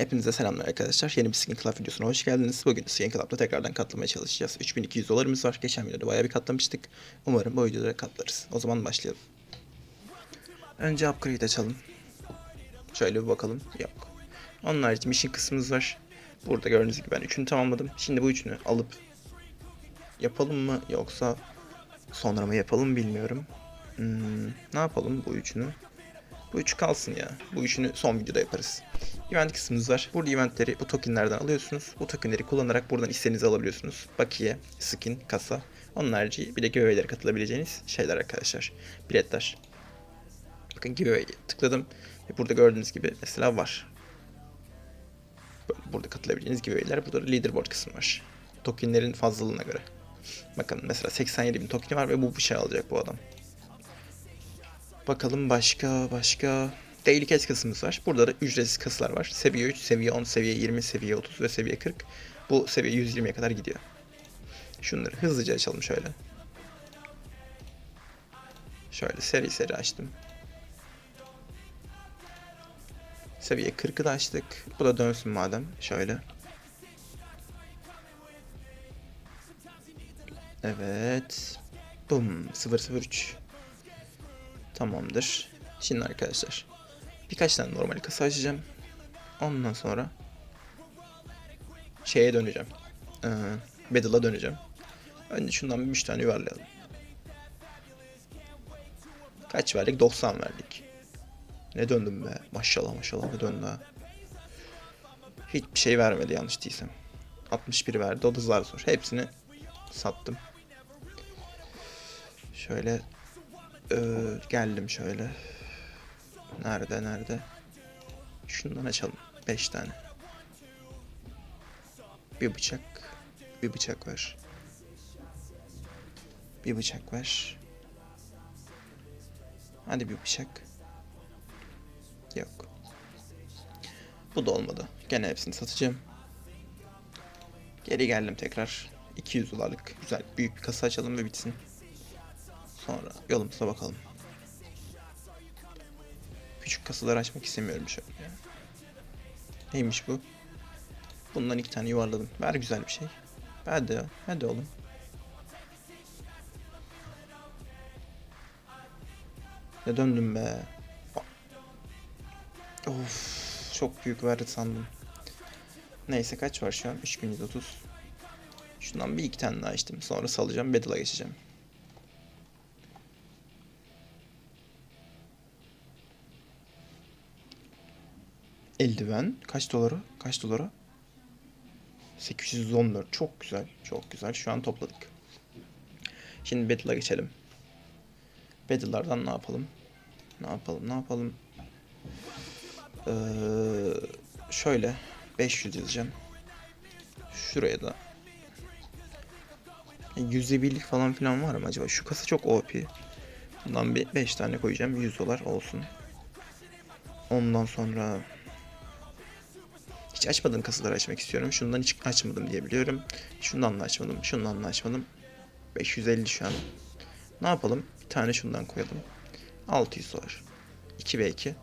Hepinize selamlar arkadaşlar. Yeni bir Skin Club videosuna hoş geldiniz. Bugün Skin Club'da tekrardan katlamaya çalışacağız. 3200 dolarımız var. Geçen videoda bayağı bir katlamıştık. Umarım bu videoda katlarız. O zaman başlayalım. Önce upgrade açalım. Şöyle bir bakalım. Yok. Onun harici mission kısmımız var. Burada gördüğünüz gibi ben üçünü tamamladım. Şimdi bu üçünü alıp yapalım mı yoksa sonra mı yapalım bilmiyorum. Hmm, ne yapalım bu üçünü? Bu üçü kalsın ya. Bu üçünü son videoda yaparız. Event kısmımız var. Burada eventleri bu tokenlerden alıyorsunuz. Bu tokenleri kullanarak buradan istediğinizi alabiliyorsunuz. Bakiye, skin, kasa. Onun harici bir de giveaway'lere katılabileceğiniz şeyler arkadaşlar. Biletler. Bakın giveaway'e tıkladım. Ve burada gördüğünüz gibi mesela var. Böyle burada katılabileceğiniz giveaway'ler. Burada da leaderboard kısmı var. Tokenlerin fazlalığına göre. Bakın mesela 87 bin tokeni var ve bu bir şey alacak bu adam. Bakalım başka başka Daily Cash kısmımız var. Burada da ücretsiz kasılar var. Seviye 3, seviye 10, seviye 20, seviye 30 ve seviye 40. Bu seviye 120'ye kadar gidiyor. Şunları hızlıca açalım şöyle. Şöyle seri seri açtım. Seviye 40'ı da açtık. Bu da dönsün madem. Şöyle. Evet. Bum. 003. Tamamdır. Şimdi arkadaşlar birkaç tane normal kasa açacağım. Ondan sonra şeye döneceğim. Ee, Battle'a döneceğim. Önce şundan bir 3 tane yuvarlayalım. Kaç verdik? 90 verdik. Ne döndüm be? Maşallah maşallah ne döndü ha. Hiçbir şey vermedi yanlış değilsem. 61 verdi. O da zar zor. Hepsini sattım. Şöyle ee, geldim şöyle. Nerede nerede? Şundan açalım. 5 tane. Bir bıçak. Bir bıçak ver. Bir bıçak ver. Hadi bir bıçak. Yok. Bu da olmadı. Gene hepsini satacağım. Geri geldim tekrar. 200 dolarlık güzel büyük bir kasa açalım ve bitsin. Sonra yolumuza bakalım. Küçük kasaları açmak istemiyorum şöyle. Neymiş bu? Bundan iki tane yuvarladım. Ver güzel bir şey. Hadi. Hadi oğlum. Ne döndüm be. Of. Çok büyük verdi sandım. Neyse kaç var şu an? 3130. Şundan bir iki tane daha açtım. Sonra salacağım. Battle'a geçeceğim. Eldiven. Kaç dolara? Kaç dolara? 814. Çok güzel. Çok güzel. Şu an topladık. Şimdi Battle'a geçelim. Battle'lardan ne yapalım? Ne yapalım? Ne yapalım? Ee, şöyle 500 yazacağım. Şuraya da %1'lik falan filan var mı acaba? Şu kasa çok OP. Bundan bir 5 tane koyacağım. 100 dolar olsun. Ondan sonra hiç açmadığım kasaları açmak istiyorum. Şundan hiç açmadım diye biliyorum. Şundan da açmadım. Şundan da açmadım. 550 şu an. Ne yapalım? Bir tane şundan koyalım. 600 dolar. 2 ve 2.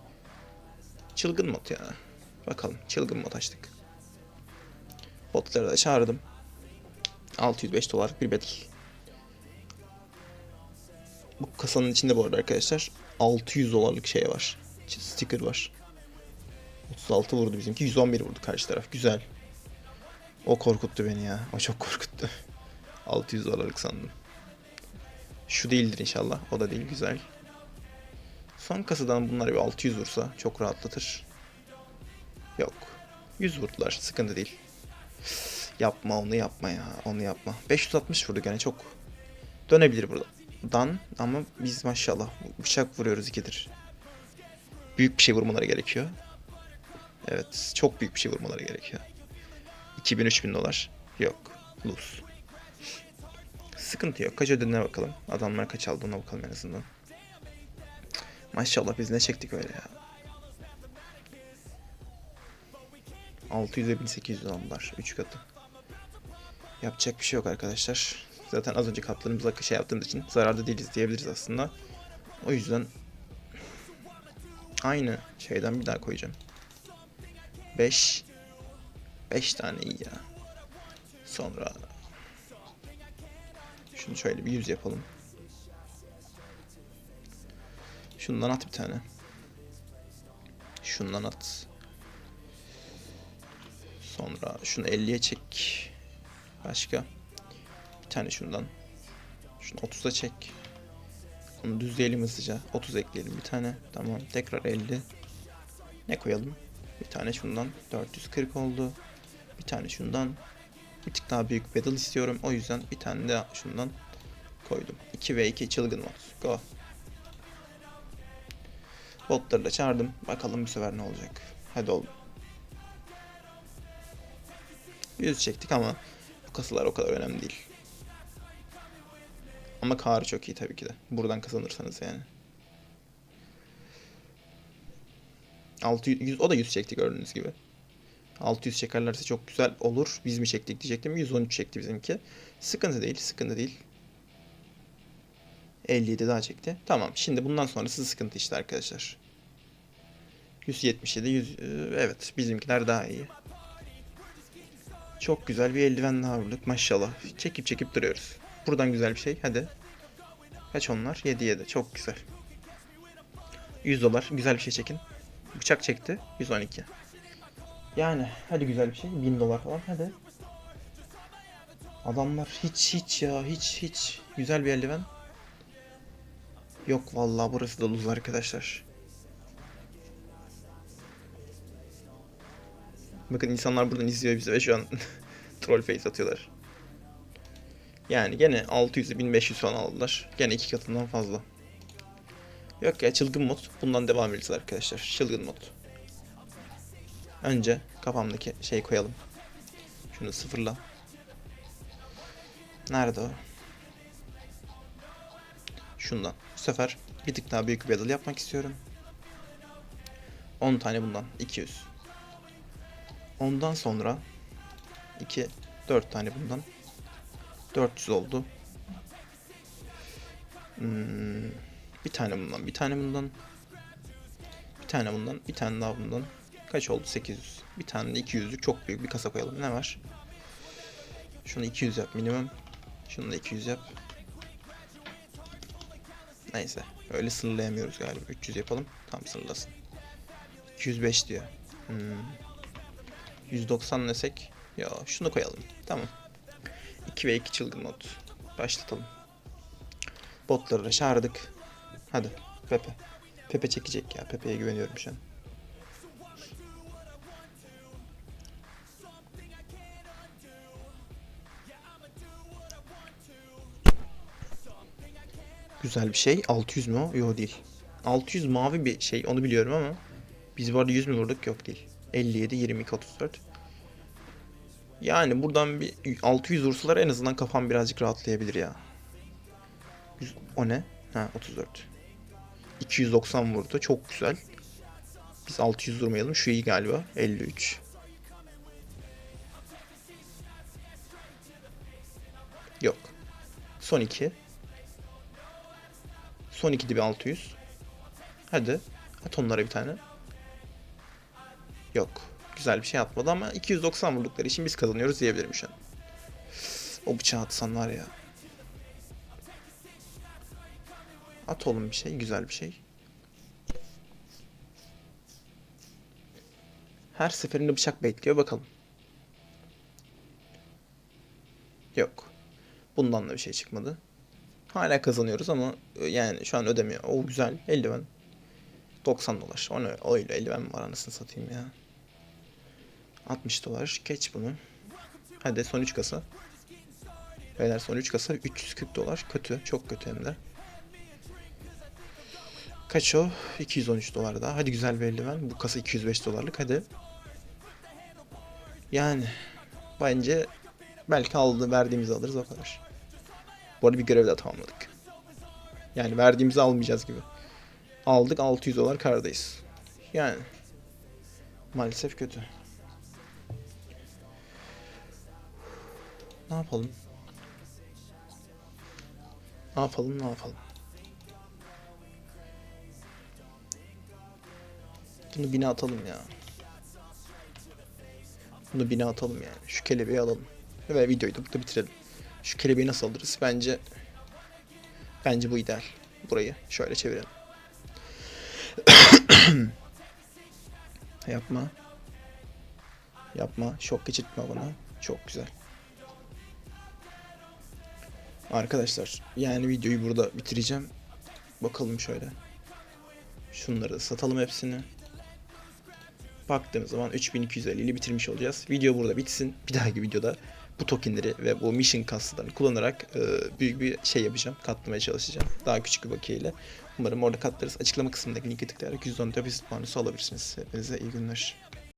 Çılgın mod ya. Bakalım. Çılgın mod açtık. Botları da çağırdım. 605 dolar bir battle. Bu kasanın içinde bu arada arkadaşlar 600 dolarlık şey var. Sticker var. 36 vurdu bizimki. 111 vurdu karşı taraf. Güzel. O korkuttu beni ya. O çok korkuttu. 600 dolarlık sandım. Şu değildir inşallah. O da değil. Güzel. Son kasadan bunlar bir 600 vursa çok rahatlatır. Yok. 100 vurdular. Sıkıntı değil. Yapma onu yapma ya. Onu yapma. 560 vurdu gene çok. Dönebilir buradan. Ama biz maşallah bıçak vuruyoruz ikidir. Büyük bir şey vurmaları gerekiyor. Evet. Çok büyük bir şey vurmaları gerekiyor. 2000-3000 dolar. Yok. Lose. Sıkıntı yok. Kaç ödediğine bakalım. Adamlar kaç aldı ona bakalım en azından. Maşallah biz ne çektik öyle ya. 600'e 1800 aldılar. 3 katı. Yapacak bir şey yok arkadaşlar. Zaten az önce katlarımızla şey yaptığımız için zararda değiliz diyebiliriz aslında. O yüzden aynı şeyden bir daha koyacağım. 5 5 tane iyi ya. Sonra şunu şöyle bir 100 yapalım. Şundan at bir tane. Şundan at. Sonra şunu 50'ye çek. Başka. Bir tane şundan. Şunu 30'a çek. Onu düzleyelim hızlıca. 30 ekleyelim bir tane. Tamam. Tekrar 50. Ne koyalım? Bir tane şundan. 440 oldu. Bir tane şundan. Bir tık daha büyük pedal istiyorum. O yüzden bir tane daha şundan koydum. 2 ve 2 çılgın mod. Go. Botları da çağırdım. Bakalım bu sefer ne olacak. Hadi oğlum. 100 çektik ama bu kasılar o kadar önemli değil. Ama karı çok iyi tabii ki de. Buradan kazanırsanız yani. 600 o da 100 çekti gördüğünüz gibi. 600 çekerlerse çok güzel olur. Biz mi çektik diyecektim. 113 çekti bizimki. Sıkıntı değil, sıkıntı değil. 57 daha çekti. Tamam. Şimdi bundan sonrası sıkıntı işte arkadaşlar. 177, 100, e, evet bizimkiler daha iyi. Çok güzel bir eldiven daha maşallah. Çekip çekip duruyoruz. Buradan güzel bir şey. Hadi. Kaç onlar? 7 7. Çok güzel. 100 dolar. Güzel bir şey çekin. Bıçak çekti. 112. Yani hadi güzel bir şey. 1000 dolar falan hadi. Adamlar hiç hiç ya hiç hiç. Güzel bir eldiven. Yok vallahi burası da luz arkadaşlar. Bakın insanlar buradan izliyor bizi ve şu an troll face atıyorlar. Yani gene 600'e 1500 falan aldılar. Gene iki katından fazla. Yok ya çılgın mod. Bundan devam edeceğiz arkadaşlar. Çılgın mod. Önce kafamdaki şey koyalım. Şunu sıfırla. Nerede o? Şundan. Bu sefer bir tık daha büyük bir battle yapmak istiyorum. 10 tane bundan. 200. Ondan sonra 2 4 tane bundan 400 oldu. Hmm, bir tane bundan, bir tane bundan. Bir tane bundan, bir tane daha bundan. Kaç oldu? 800. Bir tane de 200'lük çok büyük bir kasa koyalım. Ne var? Şunu 200 yap minimum. Şunu da 200 yap. Neyse. Öyle sınırlayamıyoruz galiba. 300 yapalım. Tam sınırlasın. 205 diyor. Hmm. 190 desek. Ya şunu koyalım. Tamam. 2 ve 2 çılgın mod. Başlatalım. Botları da çağırdık. Hadi. Pepe. Pepe çekecek ya. Pepe'ye güveniyorum şu an. Güzel bir şey. 600 mü o? Yok değil. 600 mavi bir şey. Onu biliyorum ama biz bu arada 100 mü vurduk? Yok değil. 57, 22, 34. Yani buradan bir 600 vursalar en azından kafam birazcık rahatlayabilir ya. O ne? Ha 34. 290 vurdu. Çok güzel. Biz 600 vurmayalım. Şu iyi galiba. 53. Yok. Son 2. Son 2'de bir 600. Hadi. At onlara bir tane. Yok. Güzel bir şey atmadı ama 290 vurdukları için biz kazanıyoruz diyebilirim şu an. O bıçağı atsan var ya. At oğlum bir şey. Güzel bir şey. Her seferinde bıçak bekliyor bakalım. Yok. Bundan da bir şey çıkmadı. Hala kazanıyoruz ama e, yani şu an ödemiyor. O güzel. Eldiven. 90 dolar. O ne? Öyle eldiven var anasını satayım ya. 60 dolar. Geç bunu. Hadi son 3 kasa. Beyler son 3 kasa 340 dolar. Kötü. Çok kötü hem de. Kaç o? 213 dolar daha. Hadi güzel bir eldiven. Bu kasa 205 dolarlık. Hadi. Yani bence belki aldı verdiğimizi alırız o kadar. Bu arada bir görev de tamamladık. Yani verdiğimizi almayacağız gibi. Aldık 600 dolar kardayız. Yani maalesef kötü. Ne yapalım? Ne yapalım, ne yapalım? Bunu bine atalım ya. Bunu bine atalım yani. Şu kelebeği alalım. Ve videoyu da burada bitirelim. Şu kelebeği nasıl alırız? Bence bence bu ideal. Burayı şöyle çevirelim. Yapma. Yapma. Şok geçirtme bana. Çok güzel. Arkadaşlar yani videoyu burada bitireceğim. Bakalım şöyle. Şunları satalım hepsini. Baktığımız zaman 3250 ile bitirmiş olacağız. Video burada bitsin. Bir dahaki videoda bu tokenleri ve bu mission kaslarını kullanarak e, büyük bir şey yapacağım. Katlamaya çalışacağım. Daha küçük bir bakiyeyle. Umarım orada katlarız. Açıklama kısmındaki linke tıklayarak %10 deposit bonusu alabilirsiniz. Hepinize iyi günler.